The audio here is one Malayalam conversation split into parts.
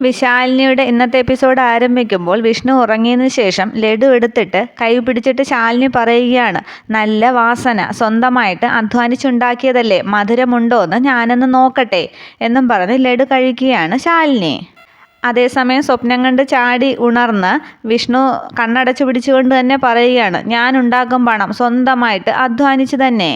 വിശാലിനിയുടെ ഇന്നത്തെ എപ്പിസോഡ് ആരംഭിക്കുമ്പോൾ വിഷ്ണു ഉറങ്ങിയതിന് ശേഷം ലഡു എടുത്തിട്ട് കൈ പിടിച്ചിട്ട് ശാലിനി പറയുകയാണ് നല്ല വാസന സ്വന്തമായിട്ട് അധ്വാനിച്ചുണ്ടാക്കിയതല്ലേ? മധുരമുണ്ടോ എന്ന് ഞാനൊന്ന് നോക്കട്ടെ എന്നും പറഞ്ഞ് ലഡു കഴിക്കുകയാണ് ശാലിനി. അതേസമയം സ്വപ്നം കണ്ട് ചാടി ഉണർന്ന് വിഷ്ണു കണ്ണടച്ചു പിടിച്ചുകൊണ്ട് തന്നെ പറയുകയാണ് ഞാൻ ഉണ്ടാക്കും പണം സ്വന്തമായിട്ട് അധ്വാനിച്ചു തന്നെ.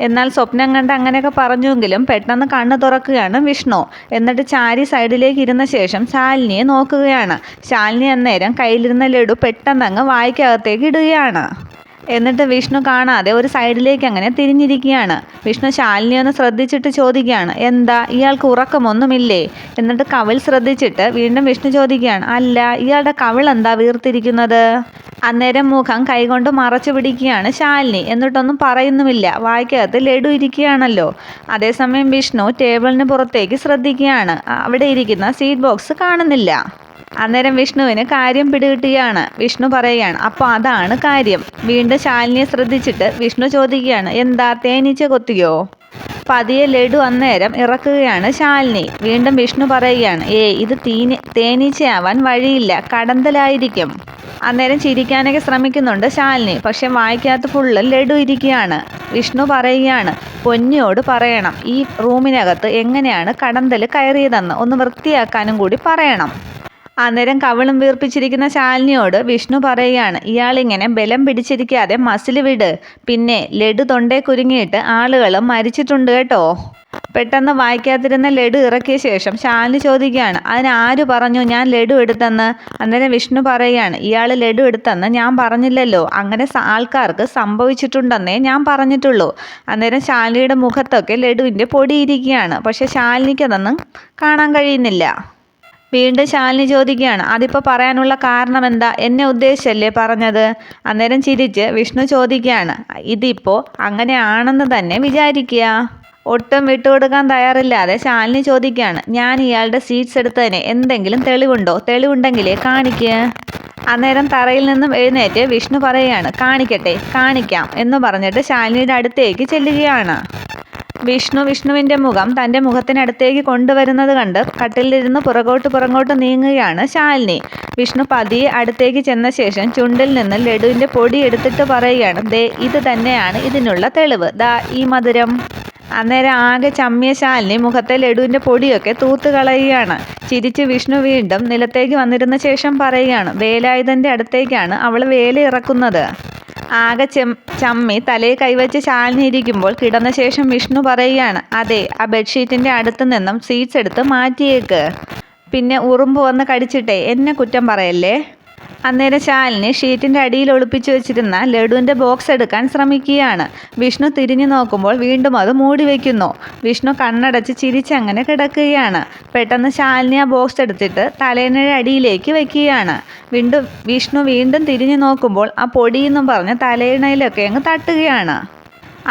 എന്നാൽ സ്വപ്നം കണ്ട് അങ്ങനെയൊക്കെ പറഞ്ഞുവെങ്കിലും പെട്ടെന്ന് കണ്ണ് തുറക്കുകയാണ് വിഷ്ണു. എന്നിട്ട് ചാരി സൈഡിലേക്ക് ഇരുന്ന ശേഷം ശാലിനിയെ നോക്കുകയാണ്. ശാലിനി അന്നേരം കയ്യിലിരുന്ന ലഡു പെട്ടെന്നങ്ങ് വായിക്കകത്തേക്ക് ഇടുകയാണ്. എന്നിട്ട് വിഷ്ണു കാണാതെ ഒരു സൈഡിലേക്ക് അങ്ങനെ തിരിഞ്ഞിരിക്കുകയാണ്. വിഷ്ണു ശാലിനി ഒന്ന് ശ്രദ്ധിച്ചിട്ട് ചോദിക്കുകയാണ് എന്താ ഇയാൾക്ക് ഉറക്കമൊന്നുമില്ലേ? എന്നിട്ട് കവിൾ ശ്രദ്ധിച്ചിട്ട് വീണ്ടും വിഷ്ണു ചോദിക്കുകയാണ് അല്ല ഇയാളുടെ കവിൾ എന്താ വീർത്തിരിക്കുന്നത്? അന്നേരം മുഖം കൈകൊണ്ട് മറച്ചു പിടിക്കുകയാണ് ശാലിനി. എന്നിട്ടൊന്നും പറയുന്നുമില്ല. വായിക്കകത്ത് ലഡു ഇരിക്കുകയാണല്ലോ. അതേസമയം വിഷ്ണു ടേബിളിന് പുറത്തേക്ക് ശ്രദ്ധിക്കുകയാണ്. അവിടെ ഇരിക്കുന്ന സീറ്റ് ബോക്സ് കാണുന്നില്ല. അന്നേരം വിഷ്ണുവിന് കാര്യം പിടികിട്ടുകയാണ് വിഷ്ണു പറയുകയാണ് അപ്പോൾ അതാണ് കാര്യം. വീണ്ടും ശാലിനിയെ ശ്രദ്ധിച്ചിട്ട് വിഷ്ണു ചോദിക്കുകയാണ് എന്താ തേനീച്ച കൊത്തിയോ? പതിയെ ലഡു അന്നേരം ഇറക്കുകയാണ് ശാലിനി. വീണ്ടും വിഷ്ണു പറയുകയാണ് ഏ ഇത് തീനി തേനീച്ചയാവാൻ വഴിയില്ല കടന്തലായിരിക്കും. അന്നേരം ചിരിക്കാനൊക്കെ ശ്രമിക്കുന്നുണ്ട് ശാലിനി പക്ഷെ വായിക്കാത്ത ഫുള്ള് ലഡു ഇരിക്കുകയാണ്. വിഷ്ണു പറയുകയാണ് പൊന്നിയോട് പറയണം ഈ റൂമിനകത്ത് എങ്ങനെയാണ് കടന്തൽ കയറിയതെന്ന് ഒന്ന് വൃത്തിയാക്കാനും കൂടി പറയണം. അന്നേരം കവളും വീർപ്പിച്ചിരിക്കുന്ന ശാലിനിയോട് വിഷ്ണു പറയുകയാണ് ഇയാളിങ്ങനെ ബലം പിടിച്ചിരിക്കാതെ മസിൽ വിട്. പിന്നെ ലഡു തൊണ്ടേ കുരുങ്ങിയിട്ട് ആളുകൾ മരിച്ചിട്ടുണ്ട് കേട്ടോ. പെട്ടെന്ന് വായിക്കാതിരുന്ന ലഡു ഇറക്കിയ ശേഷം ശാലിനി ചോദിക്കുകയാണ് അതിന് ആര് പറഞ്ഞു ഞാൻ ലഡു എടുത്തെന്ന്? അന്നേരം വിഷ്ണു പറയുകയാണ് ഇയാൾ ലഡു എടുത്തെന്ന് ഞാൻ പറഞ്ഞില്ലല്ലോ. അങ്ങനെ ആൾക്കാർക്ക് സംഭവിച്ചിട്ടുണ്ടെന്നേ ഞാൻ പറഞ്ഞിട്ടുള്ളൂ. അന്നേരം ശാലിനിയുടെ മുഖത്തൊക്കെ ലഡുവിന്റെ പൊടിയിരിക്കുകയാണ്. പക്ഷെ ശാലിനിക്കതൊന്നും കാണാൻ കഴിയുന്നില്ല. വീണ്ടും ശാലിനി ചോദിക്കുകയാണ് അതിപ്പോൾ പറയാനുള്ള കാരണം എന്താ എന്നെ ഉദ്ദേശിച്ചല്ലേ പറഞ്ഞത്? അന്നേരം ചിരിച്ച് വിഷ്ണു ചോദിക്കുകയാണ് ഇതിപ്പോൾ അങ്ങനെയാണെന്ന് തന്നെ വിചാരിക്കുക. ഒട്ടും വിട്ടുകൊടുക്കാൻ തയ്യാറില്ലാതെ ശാലിനി ചോദിക്കുകയാണ് ഞാൻ ഇയാളുടെ സീറ്റ്സ് എടുത്തതിന് എന്തെങ്കിലും തെളിവുണ്ടോ? തെളിവുണ്ടെങ്കിലേ കാണിക്കുക അന്നേരം തറയിൽ നിന്നും എഴുന്നേറ്റ് വിഷ്ണു പറയുകയാണ് കാണിക്കട്ടെ കാണിക്കാം എന്ന് പറഞ്ഞിട്ട് ശാലിനിയുടെ അടുത്തേക്ക് ചെല്ലുകയാണ്. വിഷ്ണു വിഷ്ണുവിന്റെ മുഖം തന്റെ മുഖത്തിനടുത്തേക്ക് കൊണ്ടുവരുന്നത് കണ്ട് കട്ടിലിരുന്ന് പുറകോട്ട് പുറകോട്ട് നീങ്ങുകയാണ് ശാലിനി. വിഷ്ണു പതിയെ അടുത്തേക്ക് ചെന്ന ശേഷം ചുണ്ടിൽ നിന്ന് ലഡുവിന്റെ പൊടി എടുത്തിട്ട് പറയുകയാണ് ദേ ഇത് തന്നെയാണ് ഇതിനുള്ള തെളിവ്. ദാ ഈ മധുരം. അന്നേരം ആകെ ചമ്മിയ ശാലിനി മുഖത്തെ ലഡുവിന്റെ പൊടിയൊക്കെ തൂത്ത് കളയുകയാണ്. ചിരിച്ച് വിഷ്ണു വീണ്ടും നിലത്തേക്ക് വന്നിരുന്ന ശേഷം പറയുകയാണ് വേലായുധന്റെ അടുത്തേക്കാണ് അവൾ വേല ഇറക്കുന്നത്. ആകെ ചെം ചമ്മി തലയിൽ കൈവച്ച് ചാഞ്ഞിരിക്കുമ്പോൾ കിടന്ന ശേഷം വിഷ്ണു പറയുകയാണ് അതെ ആ ബെഡ്ഷീറ്റിന്റെ അടുത്ത് നിന്നും സീറ്റ്സ് എടുത്ത് മാറ്റിയേക്ക്. പിന്നെ ഉറുമ്പ് വന്ന് കടിച്ചിട്ടേ എന്നെ കുറ്റം പറയല്ലേ? അന്നേരം ശാലിനി ഷീറ്റിന്റെ അടിയിൽ ഒളിപ്പിച്ചു വെച്ചിരുന്ന ലഡുവിന്റെ ബോക്സ് എടുക്കാൻ ശ്രമിക്കുകയാണ്. വിഷ്ണു തിരിഞ്ഞു നോക്കുമ്പോൾ വീണ്ടും അത് മൂടി വയ്ക്കുന്നു വിഷ്ണു കണ്ണടച്ച് ചിരിച്ചങ്ങനെ കിടക്കുകയാണ്. പെട്ടെന്ന് ശാലിനി ആ ബോക്സ് എടുത്തിട്ട് തലേനയുടെ അടിയിലേക്ക് വയ്ക്കുകയാണ് വീണ്ടും വിഷ്ണു വീണ്ടും തിരിഞ്ഞു നോക്കുമ്പോൾ ആ പൊടിയെന്നും പറഞ്ഞ് തലയിണയിലൊക്കെ അങ്ങ് തട്ടുകയാണ്.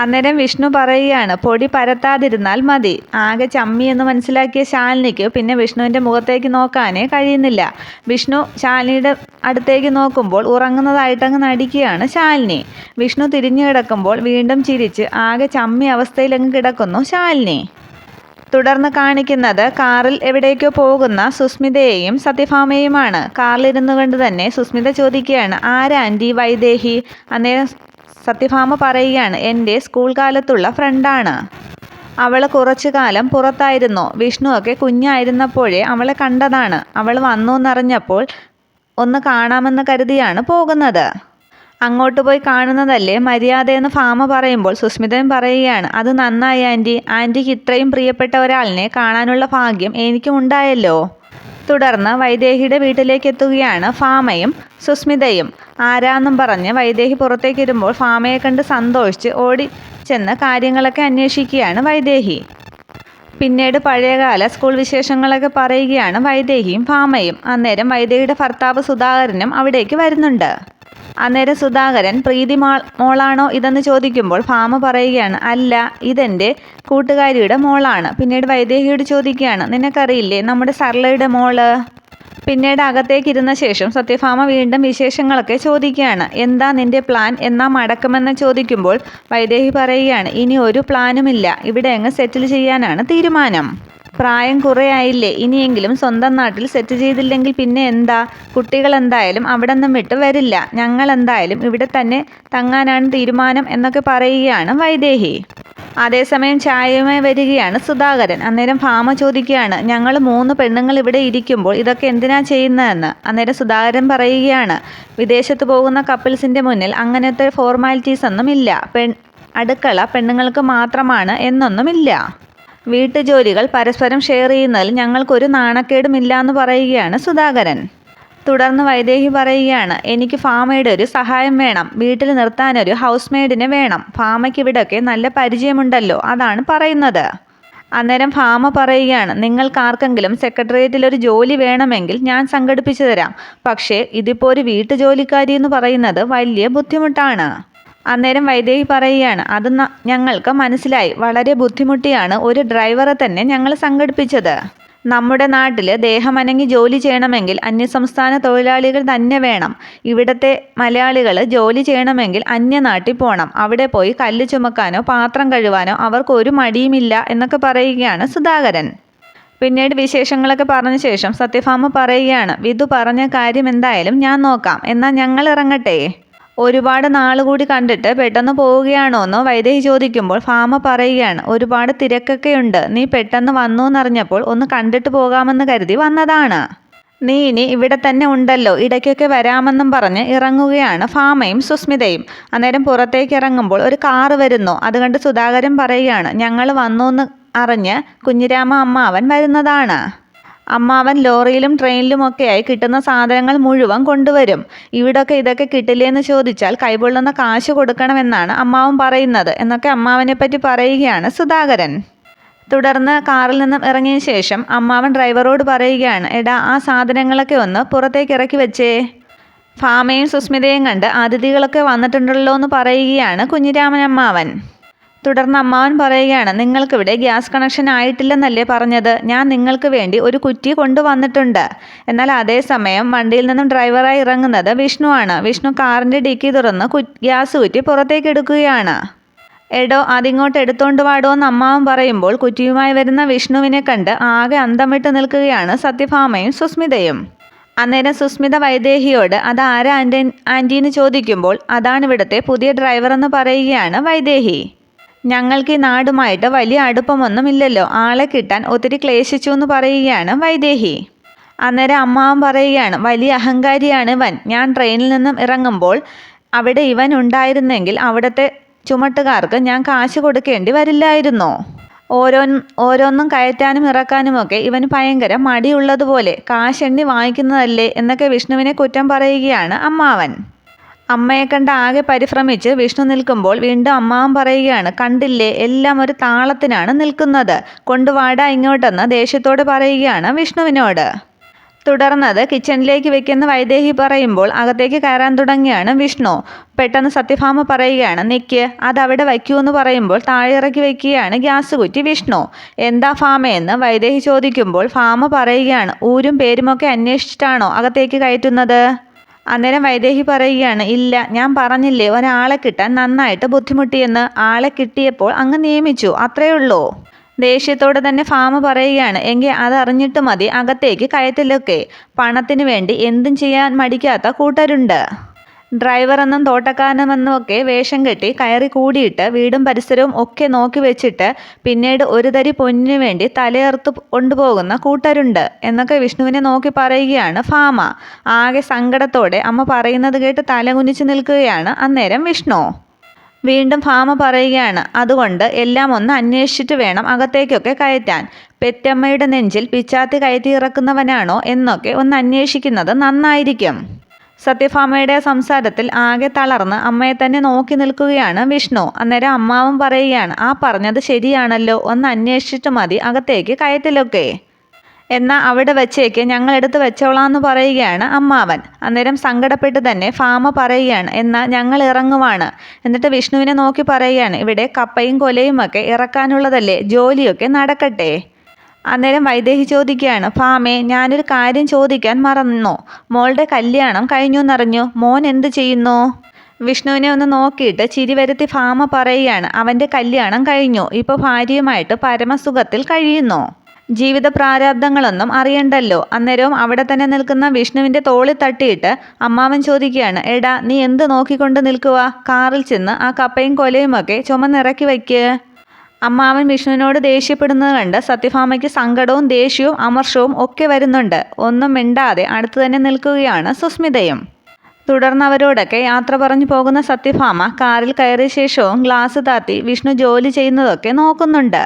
അന്നേരം വിഷ്ണു പറയുകയാണ് പൊടി പരത്താതിരുന്നാൽ മതി. ആകെ ചമ്മി എന്ന് മനസ്സിലാക്കിയ ശാലിനിക്ക് പിന്നെ വിഷ്ണുവിന്റെ മുഖത്തേക്ക് നോക്കാനേ കഴിയുന്നില്ല. വിഷ്ണു ശാലിനിയുടെ അടുത്തേക്ക് നോക്കുമ്പോൾ ഉറങ്ങുന്നതായിട്ടങ്ങ് നടിക്കുകയാണ് ശാലിനി. വിഷ്ണു തിരിഞ്ഞു കിടക്കുമ്പോൾ വീണ്ടും ചിരിച്ച് ആകെ ചമ്മി അവസ്ഥയിലങ്ങ് കിടക്കുന്നു ശാലിനി. തുടർന്ന് കാണിക്കുന്നത് കാറിൽ എവിടേക്കോ പോകുന്ന സുസ്മിതയെയും സത്യഭാമയുമാണ് കാറിലിരുന്നു കൊണ്ട് തന്നെ സുസ്മിത ചോദിക്കുകയാണ് ആരാ ആന്റി വൈദേഹി? അന്നേരം സത്യഭാമ പറയുകയാണ് എന്റെ സ്കൂൾ കാലത്തുള്ള ഫ്രണ്ടാണ്. അവൾ കുറച്ചു കാലം പുറത്തായിരുന്നു. വിഷ്ണുവൊക്കെ കുഞ്ഞായിരുന്നപ്പോഴേ അവളെ കണ്ടതാണ്. അവൾ വന്നു എന്നറിഞ്ഞപ്പോൾ ഒന്ന് കാണാമെന്ന് കരുതിയാണ് പോകുന്നത്. അങ്ങോട്ട് പോയി കാണുന്നതല്ലേ മര്യാദയെന്ന് ഫാമ പറയുമ്പോൾ സുസ്മിതൻ പറയുകയാണ് അത് നന്നായി ആന്റി. ആന്റിക്ക് ഇത്രയും പ്രിയപ്പെട്ട ഒരാളിനെ കാണാനുള്ള ഭാഗ്യം എനിക്കും ഉണ്ടായല്ലോ. തുടർന്ന് വൈദേഹിയുടെ വീട്ടിലേക്ക് എത്തുകയാണ് ഫാമയും സുസ്മിതയും. ആരാന്നും പറഞ്ഞ് വൈദേഹി പുറത്തേക്ക് ഇരുമ്പോൾ ഫാമയെ കണ്ട് സന്തോഷിച്ച് ഓടി ചെന്ന് കാര്യങ്ങളൊക്കെ അന്വേഷിക്കുകയാണ് വൈദേഹി. പിന്നീട് പഴയകാല സ്കൂൾ വിശേഷങ്ങളൊക്കെ പറയുകയാണ് വൈദേഹിയും ഫാമയും. അന്നേരം വൈദേഹിയുടെ ഭർത്താവ് സുധാകരനും അവിടേക്ക് വരുന്നുണ്ട്. അന്നേരം സുധാകരൻ പ്രീതി മോളാണോ ഇതെന്ന് ചോദിക്കുമ്പോൾ ഭാമ പറയുകയാണ് അല്ല ഇതെന്റെ കൂട്ടുകാരിയുടെ മോളാണ്. പിന്നീട് വൈദേഹിയോട് ചോദിക്കുകയാണ് നിനക്കറിയില്ലേ നമ്മുടെ സർലയുടെ മോൾ? പിന്നീട് അകത്തേക്ക് ഇരുന്ന ശേഷം സത്യഭാമ വീണ്ടും വിശേഷങ്ങളൊക്കെ ചോദിക്കുകയാണ് എന്താ നിന്റെ പ്ലാൻ? എന്നാ മടക്കുമെന്ന് ചോദിക്കുമ്പോൾ വൈദേഹി പറയുകയാണ് ഇനി ഒരു പ്ലാനുമില്ല. ഇവിടെ അങ്ങ് സെറ്റിൽ ചെയ്യാനാണ് തീരുമാനം. പ്രായം കുറേ ആയില്ലേ ഇനിയെങ്കിലും സ്വന്തം നാട്ടിൽ സെറ്റ് ചെയ്തില്ലെങ്കിൽ പിന്നെ എന്താ? കുട്ടികൾ എന്തായാലും അവിടെ നിന്നും വിട്ട് വരില്ല. ഞങ്ങൾ എന്തായാലും ഇവിടെ തന്നെ തങ്ങാനാണ് തീരുമാനം എന്നൊക്കെ പറയുകയാണ് വൈദേഹി. അതേസമയം ചായയുമായി വരികയാണ് സുധാകരൻ. അന്നേരം ഭാമ ചോദിക്കുകയാണ് ഞങ്ങൾ മൂന്ന് പെണ്ണുങ്ങൾ ഇവിടെ ഇരിക്കുമ്പോൾ ഇതൊക്കെ എന്തിനാ ചെയ്യുന്നതെന്ന്? അന്നേരം സുധാകരൻ പറയുകയാണ് വിദേശത്ത് പോകുന്ന കപ്പിൾസിന്റെ മുന്നിൽ അങ്ങനത്തെ ഫോർമാലിറ്റീസ് ഒന്നും ഇല്ല പെൺ അടുക്കള പെണ്ണുങ്ങൾക്ക് മാത്രമാണ് എന്നൊന്നുമില്ല. വീട്ടുജോലികൾ പരസ്പരം ഷെയർ ചെയ്യുന്നതിൽ ഞങ്ങൾക്കൊരു നാണക്കേടുമില്ല എന്ന് പറയുകയാണ് സുധാകരൻ. തുടർന്ന് വൈദേഹി പറയുകയാണ് എനിക്ക് ഫാമയുടെ ഒരു സഹായം വേണം വീട്ടിൽ നിർത്താനൊരു ഹൗസ് മെയ്ഡിനെ വേണം ഫാമയ്ക്ക് ഇവിടെയൊക്കെ നല്ല പരിചയമുണ്ടല്ലോ അതാണ് പറയുന്നത്. അന്നേരം ഫാമ പറയുകയാണ് നിങ്ങൾക്കാർക്കെങ്കിലും സെക്രട്ടേറിയറ്റിൽ ഒരു ജോലി വേണമെങ്കിൽ ഞാൻ സംഘടിപ്പിച്ചു തരാം പക്ഷേ ഇതിപ്പോൾ ഒരു വീട്ടുജോലിക്കാരി എന്ന് പറയുന്നത് വലിയ ബുദ്ധിമുട്ടാണ്. അന്നേരം വൈദേഹി പറയുകയാണ് അത് ഞങ്ങൾക്ക് മനസ്സിലായി. വളരെ ബുദ്ധിമുട്ടിയാണ് ഒരു ഡ്രൈവറെ തന്നെ ഞങ്ങൾ സംഘടിപ്പിച്ചത്. നമ്മുടെ നാട്ടിൽ ദേഹമനങ്ങി ജോലി ചെയ്യണമെങ്കിൽ അന്യസംസ്ഥാന തൊഴിലാളികൾ തന്നെ വേണം. ഇവിടത്തെ മലയാളികൾ ജോലി ചെയ്യണമെങ്കിൽ അന്യനാട്ടിൽ പോകണം അവിടെ പോയി കല്ല് ചുമക്കാനോ പാത്രം കഴുവാനോ അവർക്ക് ഒരു മടിയുമില്ല എന്നൊക്കെ പറയുകയാണ് സുധാകരൻ. പിന്നീട് വിശേഷങ്ങളൊക്കെ പറഞ്ഞ ശേഷം സത്യഭാമ പറയുകയാണ് വിധു പറഞ്ഞ കാര്യം എന്തായാലും ഞാൻ നോക്കാം. എന്നാൽ ഞങ്ങൾ ഇറങ്ങട്ടെ? ഒരുപാട് നാൾ കൂടി കണ്ടിട്ട് പെട്ടെന്ന് പോവുകയാണോ എന്നോ വൈദേഹി ചോദിക്കുമ്പോൾ ഫാമ പറയുകയാണ് ഒരുപാട് തിരക്കൊക്കെയുണ്ട് നീ പെട്ടെന്ന് വന്നു എന്നറിഞ്ഞപ്പോൾ ഒന്ന് കണ്ടിട്ട് പോകാമെന്ന് കരുതി വന്നതാണ്. നീ ഇനി ഇവിടെ തന്നെ ഉണ്ടല്ലോ. ഇടയ്ക്കൊക്കെ വരാമെന്നും പറഞ്ഞ് ഇറങ്ങുകയാണ് ഫാമയും സുസ്മിതയും. അന്നേരം പുറത്തേക്ക് ഇറങ്ങുമ്പോൾ ഒരു കാറ് വരുന്നു. അത് കണ്ട് സുധാകരൻ പറയുകയാണ് ഞങ്ങൾ വന്നു എന്ന് അറിഞ്ഞ് കുഞ്ഞിരാമ അമ്മാവൻ വരുന്നതാണ്. അമ്മാവൻ ലോറിയിലും ട്രെയിനിലും ട്രെയിനിലുമൊക്കെയായി കിട്ടുന്ന സാധനങ്ങൾ മുഴുവൻ കൊണ്ടുവരും. ഇവിടൊക്കെ ഇതൊക്കെ കിട്ടില്ലേന്ന് ചോദിച്ചാൽ കൈപൊള്ളുന്ന കാശ് കൊടുക്കണമെന്നാണ് അമ്മാവൻ പറയുന്നത് എന്നൊക്കെ അമ്മാവനെ പറ്റി പറയുകയാണ് സുധാകരൻ. തുടർന്ന് കാറിൽ നിന്നും ഇറങ്ങിയ ശേഷം അമ്മാവൻ ഡ്രൈവറോട് പറയുകയാണ് എടാ ആ സാധനങ്ങളൊക്കെ ഒന്ന് പുറത്തേക്ക് ഇറക്കി വെച്ചേ. ഫാമയും സുസ്മിതയും കണ്ട് അതിഥികളൊക്കെ വന്നിട്ടുണ്ടല്ലോ എന്ന് പറയുകയാണ് കുഞ്ഞിരാമൻ അമ്മാവൻ. തുടർന്ന് അമ്മാവൻ പറയുകയാണ് നിങ്ങൾക്കിവിടെ ഗ്യാസ് കണക്ഷൻ ആയിട്ടില്ലെന്നല്ലേ പറഞ്ഞത്? ഞാൻ നിങ്ങൾക്ക് വേണ്ടി ഒരു കുറ്റി കൊണ്ടുവന്നിട്ടുണ്ട്. എന്നാൽ അതേസമയം വണ്ടിയിൽ നിന്നും ഡ്രൈവറായി ഇറങ്ങുന്നത് വിഷ്ണുവാണ് വിഷ്ണു കാറിന്റെ ഡിക്കി തുറന്ന് ഗ്യാസ് കുറ്റി പുറത്തേക്ക് എടുക്കുകയാണ്. എടോ അതിങ്ങോട്ട് എടുത്തോണ്ട് വാടോ എന്ന് അമ്മാവൻ പറയുമ്പോൾ കുറ്റിയുമായി വരുന്ന വിഷ്ണുവിനെ കണ്ട് ആകെ അന്തം വിട്ട് നിൽക്കുകയാണ് സത്യഭാമയും സുസ്മിതയും. അന്നേരം സുസ്മിത വൈദേഹിയോട് അത് ആരാ ആന്റി ആന്റീന്ന് ചോദിക്കുമ്പോൾ അതാണ് ഇവിടുത്തെ പുതിയ ഡ്രൈവർ എന്ന് പറയുകയാണ് വൈദേഹി. ഞങ്ങൾക്ക് ഈ നാടുമായിട്ട് വലിയ അടുപ്പമൊന്നുമില്ലല്ലോ. ആളെ കിട്ടാൻ ഒത്തിരി ക്ലേശിച്ചു എന്ന് പറയുകയാണ് വൈദേഹി. അന്നേരം അമ്മാവൻ പറയുകയാണ് വലിയ അഹങ്കാരിയാണ് ഇവൻ. ഞാൻ ട്രെയിനിൽ നിന്നും ഇറങ്ങുമ്പോൾ അവിടെ ഇവൻ ഉണ്ടായിരുന്നെങ്കിൽ അവിടുത്തെ ചുമട്ടുകാർക്ക് ഞാൻ കാശ് കൊടുക്കേണ്ടി വരില്ലായിരുന്നോ. ഓരോ ഓരോന്നും കയറ്റാനും ഇറക്കാനുമൊക്കെ ഇവന് ഭയങ്കര മടിയുള്ളതുപോലെ കാശെണ്ണി വാങ്ങിക്കുന്നതല്ലേ എന്നൊക്കെ വിഷ്ണുവിനെ കുറ്റം പറയുകയാണ് അമ്മാവൻ. അമ്മയെ കണ്ട് ആകെ പരിഭ്രമിച്ച് വിഷ്ണു നിൽക്കുമ്പോൾ വീണ്ടും അമ്മാവൻ പറയുകയാണ് കണ്ടില്ലേ എല്ലാം ഒരു താളത്തിനാണ് നിൽക്കുന്നത്. കൊണ്ടുവാടാ ഇങ്ങോട്ടെന്ന് ദേഷ്യത്തോട് പറയുകയാണ് വിഷ്ണുവിനോട്. തുടർന്നത് കിച്ചണിലേക്ക് വെക്കുന്ന വൈദേഹി പറയുമ്പോൾ അകത്തേക്ക് കയറാൻ തുടങ്ങിയാണ് വിഷ്ണു. പെട്ടെന്ന് സത്യഭാമ പറയുകയാണ് നിക്ക് അതവിടെ വയ്ക്കൂ എന്ന് പറയുമ്പോൾ താഴെയിറക്കി വെക്കുകയാണ് ഗ്യാസ് കുറ്റി വിഷ്ണു. എന്താ ഫാമയെന്ന് വൈദേഹി ചോദിക്കുമ്പോൾ ഫാമ പറയുകയാണ് ഊരും പേരുമൊക്കെ അന്വേഷിച്ചിട്ടാണോ അകത്തേക്ക് കയറ്റുന്നത്? അന്നേരം വൈദേഹി പറയുകയാണ് ഇല്ല ഞാൻ പറഞ്ഞില്ലേ ഒരാളെ കിട്ടാൻ നന്നായിട്ട് ബുദ്ധിമുട്ടിയെന്ന് ആളെ കിട്ടിയപ്പോൾ അങ്ങ് നിയമിച്ചു അത്രയേ ഉള്ളൂ. ദേഷ്യത്തോടെ തന്നെ ഫാമ പറയുകയാണ് എങ്കിൽ അതറിഞ്ഞിട്ട് മതി അകത്തേക്ക് കയറ്റലൊക്കെ പണത്തിന് വേണ്ടി എന്തും ചെയ്യാൻ മടിക്കാത്ത കൂട്ടരുണ്ട്. ഡ്രൈവർ തോട്ടക്കാരനുമെന്നും ഒക്കെ വേഷം കെട്ടി കയറി കൂടിയിട്ട് വീടും പരിസരവും ഒക്കെ നോക്കി വെച്ചിട്ട് പിന്നീട് ഒരു തരി പൊന്നിനു വേണ്ടി തലയർത്ത് കൊണ്ടുപോകുന്ന കൂട്ടരുണ്ട് എന്നൊക്കെ വിഷ്ണുവിനെ നോക്കി പറയുകയാണ് ഫാമ. ആകെ സങ്കടത്തോടെ അമ്മ പറയുന്നത് കേട്ട് തലകുനിച്ച് നിൽക്കുകയാണ് അന്നേരം വിഷ്ണു. വീണ്ടും ഫാമ പറയുകയാണ് അതുകൊണ്ട് എല്ലാം ഒന്ന് അന്വേഷിച്ചിട്ട് വേണം അകത്തേക്കൊക്കെ കയറ്റാൻ. പെറ്റമ്മയുടെ നെഞ്ചിൽ പിച്ചാത്തി കയറ്റി ഇറക്കുന്നവനാണോ എന്നൊക്കെ ഒന്ന് അന്വേഷിക്കുന്നത് നന്നായിരിക്കും. സത്യഭാമയുടെ സംസാരത്തിൽ ആകെ തളർന്ന് അമ്മയെ തന്നെ നോക്കി നിൽക്കുകയാണ് വിഷ്ണു. അന്നേരം അമ്മാവും പറയുകയാണ് ആ പറഞ്ഞത് ശരിയാണല്ലോ. ഒന്ന് അന്വേഷിച്ചിട്ട് മതി അകത്തേക്ക് കയറ്റലൊക്കെ. എന്നാൽ അവിടെ വെച്ചേക്ക് ഞങ്ങൾ എടുത്ത് വെച്ചോളാന്ന് പറയുകയാണ് അമ്മാവൻ. അന്നേരം സങ്കടപ്പെട്ട് തന്നെ ഫാമ പറയുകയാണ് എന്നാൽ ഞങ്ങൾ ഇറങ്ങുവാണ്. എന്നിട്ട് വിഷ്ണുവിനെ നോക്കി പറയുകയാണ് ഇവിടെ കപ്പയും കൊലയും ഒക്കെ ഇറക്കാനുള്ളതല്ലേ? ജോലിയൊക്കെ നടക്കട്ടെ. അന്നേരം വൈദേഹി ചോദിക്കുകയാണ് ഫാമേ ഞാനൊരു കാര്യം ചോദിക്കാൻ മറന്നു? മോളുടെ കല്യാണം കഴിഞ്ഞു എന്നറിഞ്ഞു. മോൻ എന്ത് ചെയ്യുന്നു? വിഷ്ണുവിനെ ഒന്ന് നോക്കിയിട്ട് ചിരി വരുത്തി ഫാമ പറയുകയാണ് അവന്റെ കല്യാണം കഴിഞ്ഞു. ഇപ്പോൾ ഭാര്യയുമായിട്ട് പരമസുഖത്തിൽ കഴിയുന്നു. ജീവിത പ്രാരാബ്ദങ്ങളൊന്നും അറിയണ്ടല്ലോ. അന്നേരവും അവിടെ തന്നെ നിൽക്കുന്ന വിഷ്ണുവിന്റെ തോളിൽ തട്ടിയിട്ട് അമ്മാവൻ ചോദിക്കുകയാണ് എടാ നീ എന്ത് നോക്കിക്കൊണ്ട് നിൽക്കുക കാറിൽ ചെന്ന് ആ കപ്പയും കൊലയുമൊക്കെ ചുമന്നിറക്കി വയ്ക്ക്. അമ്മാവൻ വിഷ്ണുവിനോട് ദേഷ്യപ്പെടുന്നത് കണ്ട് സത്യഭാമയ്ക്ക് സങ്കടവും ദേഷ്യവും അമർഷവും ഒക്കെ വരുന്നുണ്ട്. ഒന്നും മിണ്ടാതെ അടുത്തു തന്നെ നിൽക്കുകയാണ് സുസ്മിതയും. തുടർന്ന് അവരോടൊക്കെ യാത്ര പറഞ്ഞു പോകുന്ന സത്യഭാമ കാറിൽ കയറിയ ശേഷവും ഗ്ലാസ് താത്തി വിഷ്ണു ജോലി ചെയ്യുന്നതൊക്കെ നോക്കുന്നുണ്ട്.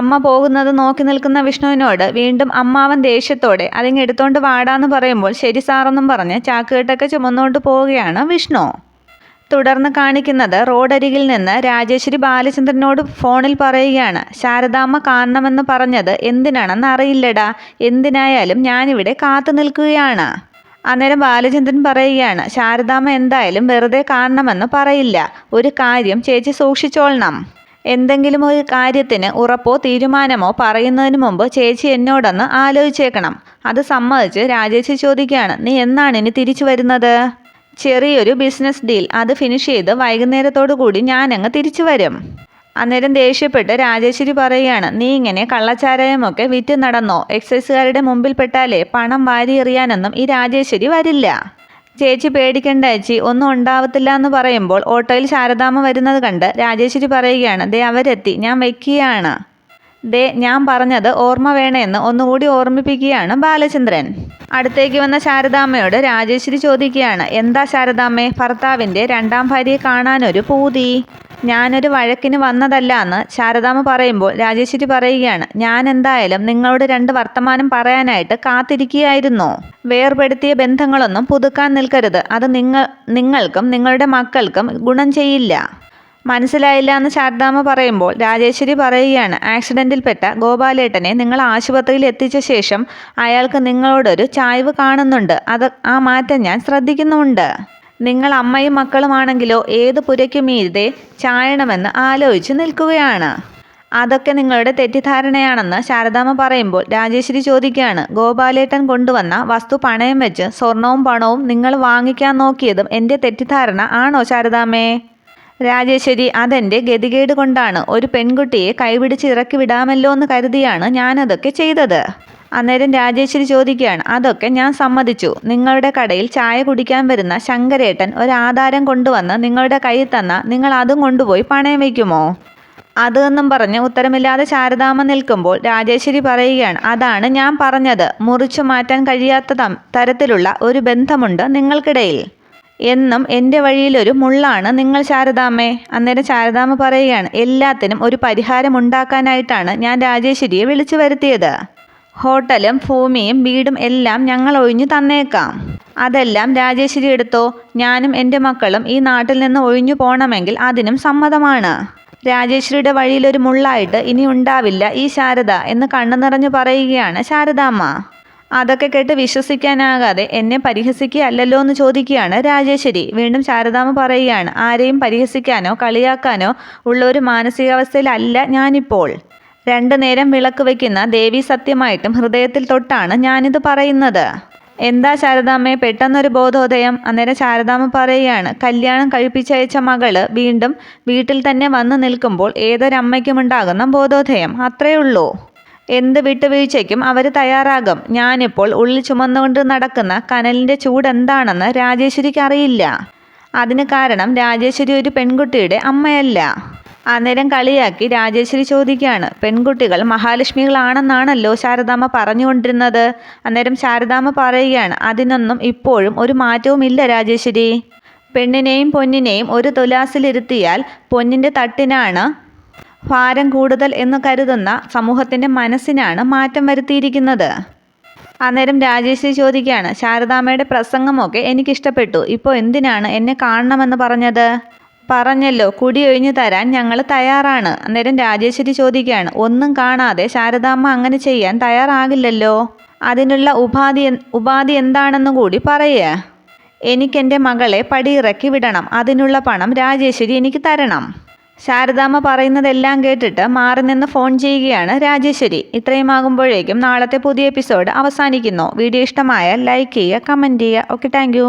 അമ്മ പോകുന്നത് നോക്കി നിൽക്കുന്ന വിഷ്ണുവിനോട് വീണ്ടും അമ്മാവൻ ദേഷ്യത്തോടെ അതിങ്ങെടുത്തോണ്ട് വാടാന്ന് പറയുമ്പോൾ ശരി സാറെന്നും പറഞ്ഞ് ചാക്കുകെട്ടൊക്കെ ചുമന്നുകൊണ്ട് പോവുകയാണ് വിഷ്ണു. തുടർന്ന് കാണിക്കുന്നത് റോഡരികിൽ നിന്ന് രാജേശ്വരി ബാലചന്ദ്രനോട് ഫോണിൽ പറയുകയാണ് ശാരദാമ്മ കാണണമെന്ന് പറഞ്ഞത് എന്തിനാണെന്ന് അറിയില്ലടാ. എന്തിനായാലും ഞാനിവിടെ കാത്തു നിൽക്കുകയാണ്. അന്നേരം ബാലചന്ദ്രൻ പറയുകയാണ് ശാരദാമ്മ എന്തായാലും വെറുതെ കാണണമെന്ന് പറയില്ല. ഒരു കാര്യം ചേച്ചി സൂക്ഷിച്ചോളണം. എന്തെങ്കിലും ഒരു കാര്യത്തിന് ഉറപ്പോ തീരുമാനമോ പറയുന്നതിന് മുമ്പ് ചേച്ചി എന്നോടൊന്ന് ആലോചിച്ചേക്കണം. അത് സമ്മതിച്ച് രാജേഷ് ചോദിക്കുകയാണ് നീ എന്നാണ് ഇനി തിരിച്ചു വരുന്നത്? ചെറിയൊരു ബിസിനസ് ഡീൽ അത് ഫിനിഷ് ചെയ്ത് വൈകുന്നേരത്തോടു കൂടി ഞാനങ്ങ് തിരിച്ചു വരും. അന്നേരം ദേഷ്യപ്പെട്ട് രാജേശ്വരി പറയുകയാണ് നീ ഇങ്ങനെ കള്ളച്ചാരായമൊക്കെ വിറ്റ് നടന്നോ? എക്സൈസുകാരുടെ മുമ്പിൽ പെട്ടാലേ പണം വാരി എറിയാനൊന്നും ഈ രാജേശ്വരി വരില്ല. ചേച്ചി പേടിക്കണ്ട ചേച്ചി. ഒന്നും ഉണ്ടാവത്തില്ല എന്ന് പറയുമ്പോൾ ഓട്ടോയിൽ ശാരദാമ്മ വരുന്നത് കണ്ട് രാജേശ്വരി പറയുകയാണ് ദേ അവരെത്തി. ഞാൻ വെക്കുകയാണ്. ദേ ഞാൻ പറഞ്ഞത് ഓർമ്മ വേണമെന്ന് ഒന്നുകൂടി ഓർമ്മിപ്പിക്കുകയാണ് ബാലചന്ദ്രൻ. അടുത്തേക്ക് വന്ന ശാരദാമ്മയോട് രാജേശ്വരി ചോദിക്കുകയാണ് എന്താ ശാരദാമ്മേ ഭർത്താവിന്റെ രണ്ടാം ഭാര്യയെ കാണാനൊരു പൂതി? ഞാനൊരു വഴക്കിന് വന്നതല്ല എന്ന് ശാരദാമ്മ പറയുമ്പോൾ രാജേശ്വരി പറയുകയാണ് ഞാൻ എന്തായാലും നിങ്ങളോട് രണ്ട് വർത്തമാനം പറയാനായിട്ട് കാത്തിരിക്കുകയായിരുന്നു. വേർപെടുത്തിയ ബന്ധങ്ങളൊന്നും പുതുക്കാൻ നിൽക്കരുത്. അത് നിങ്ങൾ നിങ്ങൾക്കും നിങ്ങളുടെ മക്കൾക്കും ഗുണം ചെയ്യില്ല. മനസ്സിലായില്ല എന്ന് ശാരദാമ്മ പറയുമ്പോൾ രാജേശ്വരി പറയുകയാണ് ആക്സിഡന്റിൽപ്പെട്ട ഗോപാലേട്ടനെ നിങ്ങൾ ആശുപത്രിയിൽ എത്തിച്ച ശേഷം അയാൾക്ക് നിങ്ങളോടൊരു ചായ്വ് കാണുന്നുണ്ട്. അത് ആ മാറ്റം ഞാൻ ശ്രദ്ധിക്കുന്നുമുണ്ട്. നിങ്ങൾ അമ്മയും മക്കളുമാണെങ്കിലോ ഏത് പുരയ്ക്ക് മീതെ ചായണമെന്ന് ആലോചിച്ച് നിൽക്കുകയാണ്. അതൊക്കെ നിങ്ങളുടെ തെറ്റിദ്ധാരണയാണെന്ന് ശാരദാമ്മ പറയുമ്പോൾ രാജേശ്വരി ചോദിക്കുകയാണ് ഗോപാലേട്ടൻ കൊണ്ടുവന്ന വസ്തു പണയം വെച്ച് സ്വർണവും പണവും നിങ്ങൾ വാങ്ങിക്കാൻ നോക്കിയതും എന്റെ തെറ്റിദ്ധാരണ ആണോ ശാരദാമ്മേ രാജേശ്വരി അതെന്റെ ഗതികേട് കൊണ്ടാണ് ഒരു പെൺകുട്ടിയെ കൈപിടിച്ച് ഇറക്കി വിടാമല്ലോ എന്ന് കരുതിയാണ് ഞാനതൊക്കെ ചെയ്തത്. അന്നേരം രാജേശ്വരി ചോദിക്കുകയാണ് അതൊക്കെ ഞാൻ സമ്മതിച്ചു. നിങ്ങളുടെ കടയിൽ ചായ കുടിക്കാൻ വരുന്ന ശങ്കരേട്ടൻ ഒരാധാരം കൊണ്ടുവന്ന് നിങ്ങളുടെ കയ്യിൽ തന്ന നിങ്ങൾ അതും കൊണ്ടുപോയി പണയം വയ്ക്കുമോ? അത് എന്നും പറഞ്ഞ് ഉത്തരമില്ലാതെ ശാരദാമ്മ നിൽക്കുമ്പോൾ രാജേശ്വരി പറയുകയാണ് അതാണ് ഞാൻ പറഞ്ഞത്. മുറിച്ചു മാറ്റാൻ കഴിയാത്ത തരത്തിലുള്ള ഒരു ബന്ധമുണ്ട് നിങ്ങൾക്കിടയിൽ. എന്നും എന്റെ വഴിയിലൊരു മുള്ളാണ്. നിങ്ങൾ ശാരദാമ്മേ അന്നേരം ശാരദാമ്മ പറയുകയാണ് എല്ലാത്തിനും ഒരു പരിഹാരം ഉണ്ടാക്കാനായിട്ടാണ് ഞാൻ രാജേശ്വരിയെ വിളിച്ചു വരുത്തിയത്. ഹോട്ടലും ഭൂമിയും വീടും എല്ലാം ഞങ്ങൾ ഒഴിഞ്ഞു തന്നേക്കാം. അതെല്ലാം രാജേശ്വരി എടുത്തോ? ഞാനും എന്റെ മക്കളും ഈ നാട്ടിൽ നിന്ന് ഒഴിഞ്ഞു പോകണമെങ്കിൽ അതിനും സമ്മതമാണ്. രാജേശ്വരിയുടെ വഴിയിലൊരു മുള്ളായിട്ട് ഇനി ഉണ്ടാവില്ല ഈ ശാരദ എന്ന് കണ്ണു നിറഞ്ഞു പറയുകയാണ് ശാരദാമ്മ. അതൊക്കെ കേട്ട് വിശ്വസിക്കാനാകാതെ എന്നെ പരിഹസിക്കുകയല്ലല്ലോ എന്ന് ചോദിക്കുകയാണ് രാജേശ്വരി. വീണ്ടും ശാരദാമ്മ പറയുകയാണ് ആരെയും പരിഹസിക്കാനോ കളിയാക്കാനോ ഉള്ള ഒരു മാനസികാവസ്ഥയിലല്ല ഞാനിപ്പോൾ. രണ്ടു നേരം വിളക്ക് വയ്ക്കുന്ന ദേവി സത്യമായിട്ടും ഹൃദയത്തിൽ തൊട്ടാണ് ഞാനിത് പറയുന്നത്. എന്താ ശാരദാമ്മയെ പെട്ടെന്നൊരു ബോധോദയം? അന്നേരം ശാരദാമ്മ പറയുകയാണ് കല്യാണം കഴിപ്പിച്ചയച്ച മകൾ വീണ്ടും വീട്ടിൽ തന്നെ വന്നു നിൽക്കുമ്പോൾ ഏതൊരമ്മയ്ക്കുമുണ്ടാകുന്ന ബോധോദയം? അത്രയേ ഉള്ളൂ. എന്ത് വിട്ടുവീഴ്ചയ്ക്കും അവർ തയ്യാറാകും. ഞാനിപ്പോൾ ഉള്ളിൽ ചുമന്നുകൊണ്ട് നടക്കുന്ന കനലിന്റെ ചൂടെന്താണെന്ന് രാജേശ്വരിക്ക് അറിയില്ല. അതിന് കാരണം രാജേശ്വരി ഒരു പെൺകുട്ടിയുടെ അമ്മയല്ല. അന്നേരം കളിയാക്കി രാജേശ്വരി ചോദിക്കുകയാണ് പെൺകുട്ടികൾ മഹാലക്ഷ്മികളാണെന്നാണല്ലോ ശാരദാമ്മ പറഞ്ഞുകൊണ്ടിരുന്നത്? അന്നേരം ശാരദാമ്മ പറയുകയാണ് അതിനൊന്നും ഇപ്പോഴും ഒരു മാറ്റവുമില്ല രാജേശ്വരി. പെണ്ണിനെയും പൊന്നിനെയും ഒരു തുലാസിലിരുത്തിയാൽ പൊന്നിന്റെ തട്ടിനാണ് ഭാരം കൂടുതൽ എന്ന് കരുതുന്ന സമൂഹത്തിന്റെ മനസ്സിനാണ് മാറ്റം വരുത്തിയിരിക്കുന്നത്. അന്നേരം രാജേഷ് ചോദിക്കുകയാണ് ശാരദാമ്മയുടെ പ്രസംഗമൊക്കെ എനിക്കിഷ്ടപ്പെട്ടു. ഇപ്പോൾ എന്തിനാണ് എന്നെ കാണണമെന്ന് പറഞ്ഞത്? പറഞ്ഞല്ലോ കുടി കുടിയൊഴിഞ്ഞു തരാൻ ഞങ്ങൾ തയ്യാറാണ്. അന്നേരം രാജേശ്വരി ചോദിക്കുകയാണ് ഒന്നും കാണാതെ ശാരദാമ്മ അങ്ങനെ ചെയ്യാൻ തയ്യാറാകില്ലല്ലോ? അതിനുള്ള ഉപാധി ഉപാധി എന്താണെന്ന് കൂടി പറയേ. എനിക്കെന്റെ മകളെ പടിയിറക്കി വിടണം. അതിനുള്ള പണം രാജേശ്വരി എനിക്ക് തരണം. ശാരദാമ്മ പറയുന്നതെല്ലാം കേട്ടിട്ട് മാറി നിന്ന് ഫോൺ ചെയ്യുകയാണ് രാജേശ്വരി. ഇത്രയുമാകുമ്പോഴേക്കും നാളത്തെ പുതിയ എപ്പിസോഡ് അവസാനിക്കുന്നു. വീഡിയോ ഇഷ്ടമായാൽ ലൈക്ക് ചെയ്യുക കമന്റ് ചെയ്യുക. Okay thank